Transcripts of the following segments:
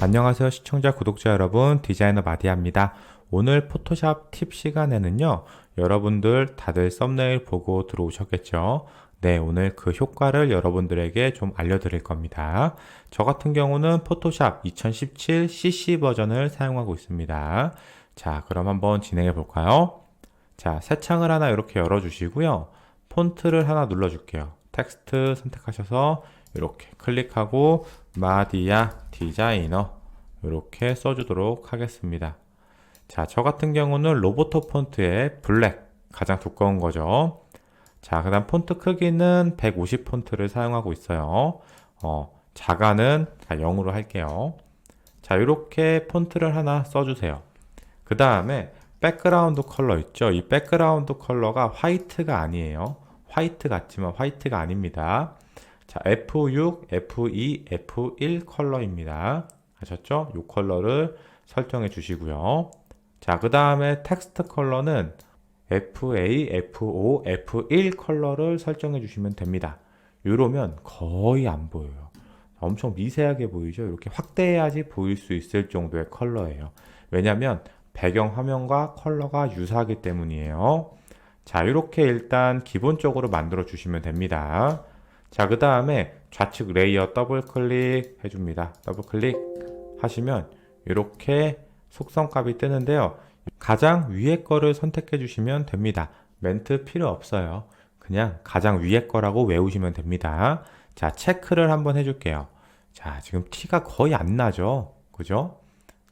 안녕하세요 시청자 구독자 여러분. 디자이너 마디아입니다. 오늘 포토샵 팁 시간에는요 여러분들 다들 썸네일 보고 들어오셨겠죠 네 오늘 그 효과를 여러분들에게 좀 알려드릴 겁니다. 저 같은 경우는 포토샵 2017 CC 버전을 사용하고 있습니다. 자 그럼 한번 진행해 볼까요? 자 새 창을 하나 이렇게 열어 주시고요. 폰트를 하나 눌러 줄게요. 텍스트 선택하셔서 이렇게 클릭하고 마디아 디자이너 이렇게 써주도록 하겠습니다. 자, 저 같은 경우는 로보토 폰트의 블랙 가장 두꺼운 거죠. 자, 그 다음 폰트 크기는 150 폰트를 사용하고 있어요. 어, 자가는 0으로 할게요. 자, 이렇게 폰트를 하나 써주세요. 그 다음에 백그라운드 컬러 있죠? 이 백그라운드 컬러가 화이트가 아니에요. 화이트 같지만 화이트가 아닙니다. 자, F6, F2, F1 컬러입니다. 아셨죠? 이 컬러를 설정해 주시고요. 자, 그 다음에 텍스트 컬러는 FA, F5, F1 컬러를 설정해 주시면 됩니다. 이러면 거의 안 보여요. 엄청 미세하게 보이죠? 이렇게 확대해야지 보일 수 있을 정도의 컬러예요. 왜냐면 배경 화면과 컬러가 유사하기 때문이에요. 자, 이렇게 일단 기본적으로 만들어 주시면 됩니다. 자, 그 다음에 좌측 레이어 더블 클릭 해줍니다. 더블 클릭 하시면 이렇게 속성 값이 뜨는데요. 가장 위에 거를 선택해 주시면 됩니다. 멘트 필요 없어요. 그냥 가장 위에 거라고 외우시면 됩니다. 자, 체크를 한번 해줄게요. 자, 지금 티가 거의 안 나죠? 그죠?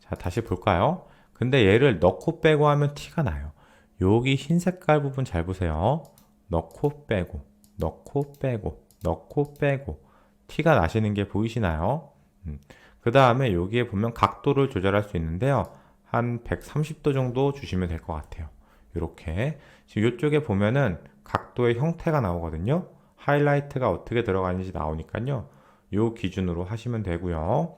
자, 다시 볼까요? 근데 얘를 넣고 빼고 하면 티가 나요. 여기 흰 색깔 부분 잘 보세요. 넣고 빼고, 넣고 빼고, 넣고 빼고 티가 나시는 게 보이시나요? 음. 그 다음에 여기에 보면 각도를 조절할 수 있는데요. 한 130도 정도 주시면 될 것 같아요. 이렇게 지금 이쪽에 보면은 각도의 형태가 나오거든요. 하이라이트가 어떻게 들어가는지 나오니까요. 요 기준으로 하시면 되고요.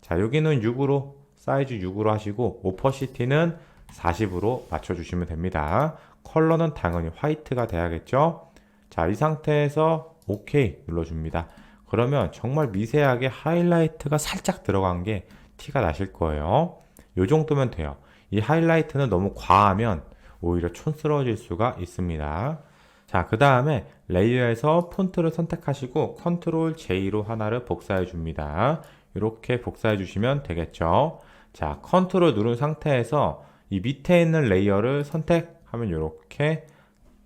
자 여기는 6으로 사이즈 6으로 하시고 오퍼시티는 40으로 맞춰 주시면 됩니다. 컬러는 당연히 화이트가 돼야겠죠. 자 이 상태에서 OK 눌러 줍니다. 그러면 정말 미세하게 하이라이트가 살짝 들어간 게 티가 나실 거예요. 이 정도면 돼요. 이 하이라이트는 너무 과하면 오히려 촌스러워질 수가 있습니다. 자, 그 다음에 레이어에서 폰트를 선택하시고 컨트롤 J로 하나를 복사해 줍니다. 이렇게 복사해 주시면 되겠죠. 자, 컨트롤 누른 상태에서 이 밑에 있는 레이어를 선택하면 이렇게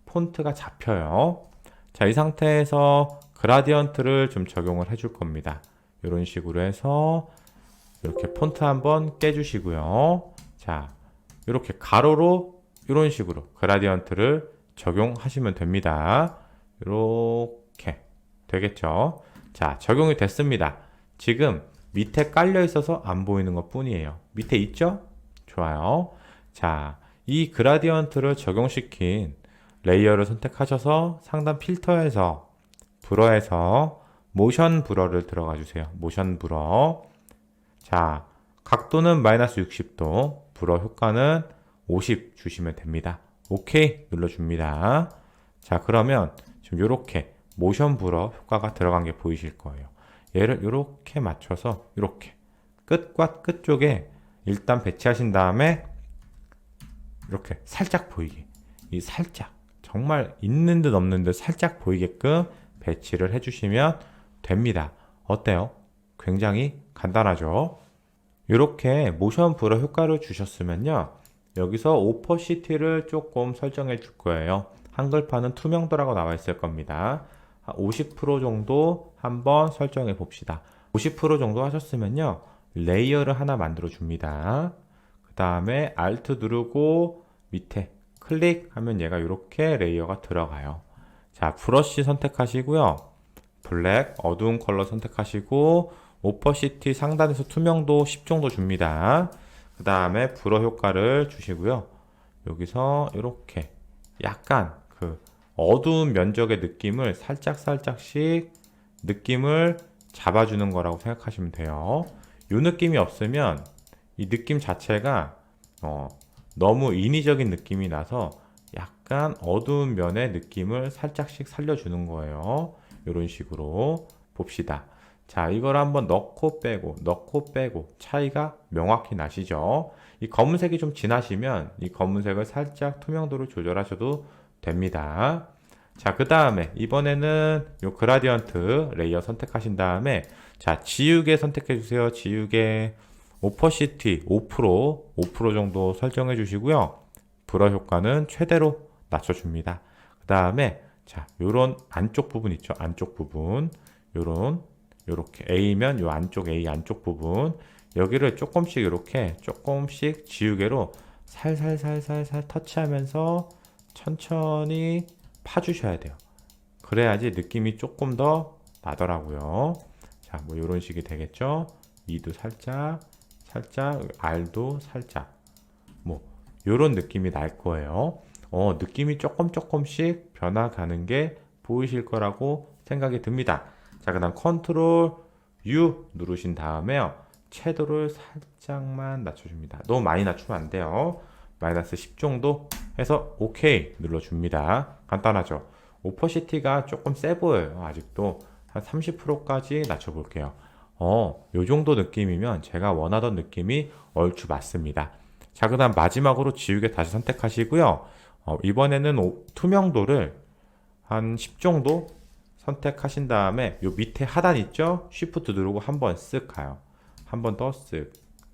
폰트가 잡혀요. 자, 이 상태에서 그라디언트를 좀 적용을 해줄 겁니다. 이런 식으로 해서 이렇게 폰트 한번 깨주시고요. 자, 이렇게 가로로 이런 식으로 그라디언트를 적용하시면 됩니다. 이렇게 되겠죠. 자, 적용이 됐습니다. 지금 밑에 깔려 있어서 안 보이는 것 뿐이에요. 밑에 있죠? 좋아요. 자, 이 그라디언트를 적용시킨 레이어를 선택하셔서 상단 필터에서 불어에서 모션 불어를 들어가 주세요. 모션 불어. 자, 각도는 마이너스 60도, 불어 효과는 50 주시면 됩니다. 오케이 눌러줍니다. 자, 그러면 지금 이렇게 모션 불어 효과가 들어간 게 보이실 거예요. 얘를 이렇게 맞춰서 이렇게 끝과 끝 쪽에 일단 배치하신 다음에 이렇게 살짝 보이게 이 살짝 정말 있는 듯 없는 듯 살짝 보이게끔 배치를 해주시면 됩니다. 어때요? 굉장히 간단하죠? 이렇게 모션 블러 효과를 주셨으면요. 여기서 오퍼시티를 조금 설정해 줄 거예요. 한글판은 투명도라고 나와 있을 겁니다. 50% 정도 한번 설정해 봅시다. 50% 정도 하셨으면요. 레이어를 하나 만들어 줍니다. 그 다음에 Alt 누르고 밑에 클릭하면 얘가 이렇게 레이어가 들어가요. 자, 브러쉬 선택하시고요. 블랙, 어두운 컬러 선택하시고 오퍼시티 상단에서 투명도 10 정도 줍니다. 그 다음에 불어 효과를 주시고요. 여기서 이렇게 약간 그 어두운 면적의 느낌을 살짝 살짝씩 느낌을 잡아주는 거라고 생각하시면 돼요. 이 느낌이 없으면 이 느낌 자체가 어, 너무 인위적인 느낌이 나서 약간 어두운 면의 느낌을 살짝씩 살려주는 거예요. 이런 식으로 봅시다. 자, 이걸 한번 넣고 빼고, 넣고 빼고, 차이가 명확히 나시죠? 이 검은색이 좀 진하시면 이 검은색을 살짝 투명도를 조절하셔도 됩니다. 자, 그 다음에 이번에는 요 그라디언트 레이어 선택하신 다음에 자, 지우개 선택해 주세요. 지우개 오퍼시티 5% 5% 정도 설정해 주시고요. 브러 효과는 최대로 낮춰줍니다. 그 다음에 자, 요런 안쪽 부분 있죠. 안쪽 부분. 요런 요렇게 A면 요 안쪽 A 안쪽 부분 여기를 조금씩 이렇게 조금씩 지우개로 살살살살살 터치하면서 천천히 파주셔야 돼요. 그래야지 느낌이 조금 더 나더라고요. 자, 뭐 이런 식이 되겠죠. 이도 살짝, 살짝, R도 살짝, 뭐 이런 느낌이 날 거예요. 어, 느낌이 조금 조금씩 변화가는 게 보이실 거라고 생각이 듭니다. 자, 그 다음 컨트롤 U 누르신 다음에요. 채도를 살짝만 낮춰줍니다. 너무 많이 낮추면 안 돼요. 마이너스 10 정도 해서 OK 눌러줍니다. 간단하죠? 오퍼시티가 조금 세 보여요. 아직도 한 30%까지 낮춰볼게요. 어, 요 정도 느낌이면 제가 원하던 느낌이 얼추 맞습니다. 자, 그 다음 마지막으로 지우개 다시 선택하시고요. 어, 이번에는 오- 투명도를 한 10 정도 선택하신 다음에 요 밑에 하단 있죠? 쉬프트 누르고 한 번 쓱 가요. 한 번 더 쓱,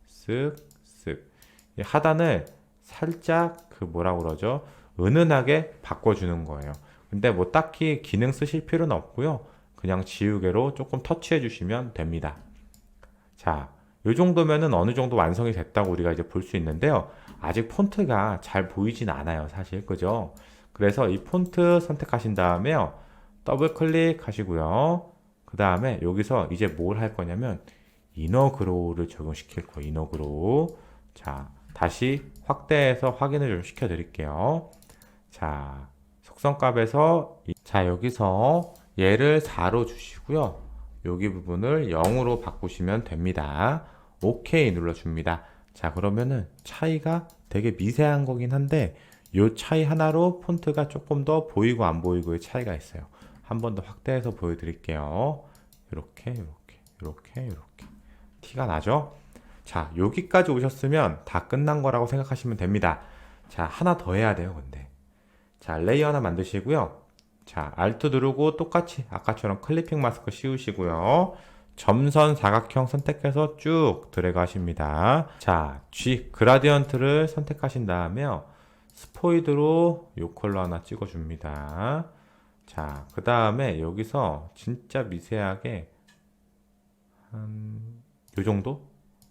쓱, 쓱. 이 하단을 살짝 그 뭐라 그러죠? 은은하게 바꿔주는 거예요. 근데 뭐 딱히 기능 쓰실 필요는 없고요. 그냥 지우개로 조금 터치해 주시면 됩니다. 자, 요 정도면은 어느 정도 완성이 됐다고 우리가 이제 볼 수 있는데요. 아직 폰트가 잘 보이진 않아요, 사실. 그죠? 그래서 이 폰트 선택하신 다음에요. 더블 클릭 하시고요. 그 다음에 여기서 이제 뭘 할 거냐면 이너그로우를 적용시킬 거예요. 이너그로우. 자, 다시 확대해서 확인을 좀 시켜 드릴게요. 자, 속성값에서 이- 자, 여기서 얘를 4로 주시고요. 여기 부분을 0으로 바꾸시면 됩니다. OK 눌러줍니다. 자, 그러면은 차이가 되게 미세한 거긴 한데 이 차이 하나로 폰트가 조금 더 보이고 안 보이고의 차이가 있어요. 한 번 더 확대해서 보여드릴게요. 이렇게, 이렇게, 이렇게, 이렇게. 티가 나죠? 자, 여기까지 오셨으면 다 끝난 거라고 생각하시면 됩니다. 자, 하나 더 해야 돼요, 근데. 자, 레이어 하나 만드시고요. 자, Alt 누르고 똑같이 아까처럼 클리핑 마스크 씌우시고요. 점선 사각형 선택해서 쭉 드래그 하십니다. 자, G 그라디언트를 선택하신 다음에요. 스포이드로 요 컬러 하나 찍어줍니다. 자, 그 다음에 여기서 진짜 미세하게 한, 요 정도?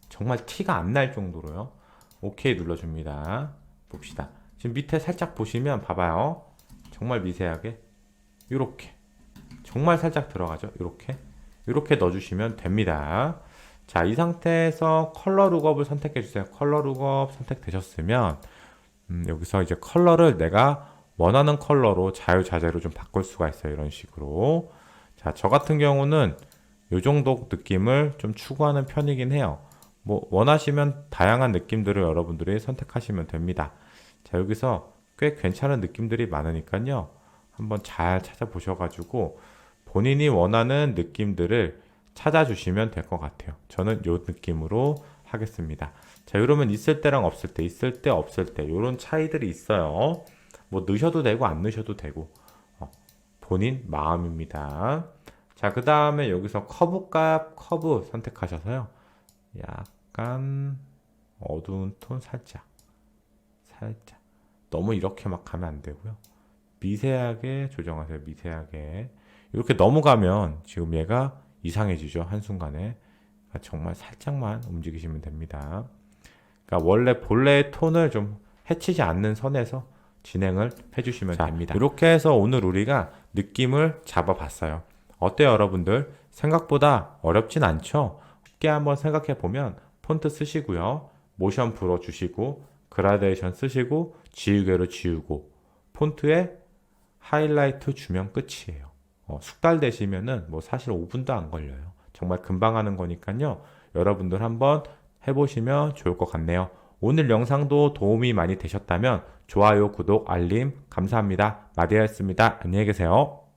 정말 티가 안 날 정도로요. 오케이 눌러줍니다. 봅시다. 지금 밑에 살짝 보시면 봐봐요. 정말 미세하게. 요렇게. 정말 살짝 들어가죠. 요렇게. 요렇게 넣어주시면 됩니다. 자, 이 상태에서 컬러 룩업을 선택해 주세요. 컬러 룩업 선택되셨으면, 음, 여기서 이제 컬러를 내가 원하는 컬러로 자유자재로 좀 바꿀 수가 있어요. 이런 식으로. 자, 저 같은 경우는 요 정도 느낌을 좀 추구하는 편이긴 해요. 뭐, 원하시면 다양한 느낌들을 여러분들이 선택하시면 됩니다. 자, 여기서 꽤 괜찮은 느낌들이 많으니까요. 한번 잘 찾아보셔가지고 본인이 원하는 느낌들을 찾아주시면 될 것 같아요. 저는 요 느낌으로 하겠습니다. 자, 이러면 있을 때랑 없을 때, 있을 때, 없을 때, 요런 차이들이 있어요. 뭐, 넣으셔도 되고, 안 넣으셔도 되고, 어, 본인 마음입니다. 자, 그 다음에 여기서 커브 값, 커브 선택하셔서요. 약간 어두운 톤 살짝, 살짝. 너무 이렇게 막 가면 안 되고요. 미세하게 조정하세요. 미세하게. 이렇게 넘어가면 지금 얘가 이상해지죠. 한순간에. 그러니까 정말 살짝만 움직이시면 됩니다. 그러니까 원래 본래의 톤을 좀 해치지 않는 선에서 진행을 해주시면 됩니다. 이렇게 해서 오늘 우리가 느낌을 잡아봤어요. 어때요, 여러분들? 생각보다 어렵진 않죠? 쉽게 한번 생각해 보면 폰트 쓰시고요. 모션 불어 주시고 그라데이션 쓰시고 지우개로 지우고 폰트에 하이라이트 주면 끝이에요. 어, 숙달되시면은 뭐 사실 5분도 안 걸려요. 정말 금방 하는 거니까요. 여러분들 한번 해보시면 좋을 것 같네요. 오늘 영상도 도움이 많이 되셨다면 좋아요, 구독, 알림 감사합니다. 마디아였습니다. 안녕히 계세요.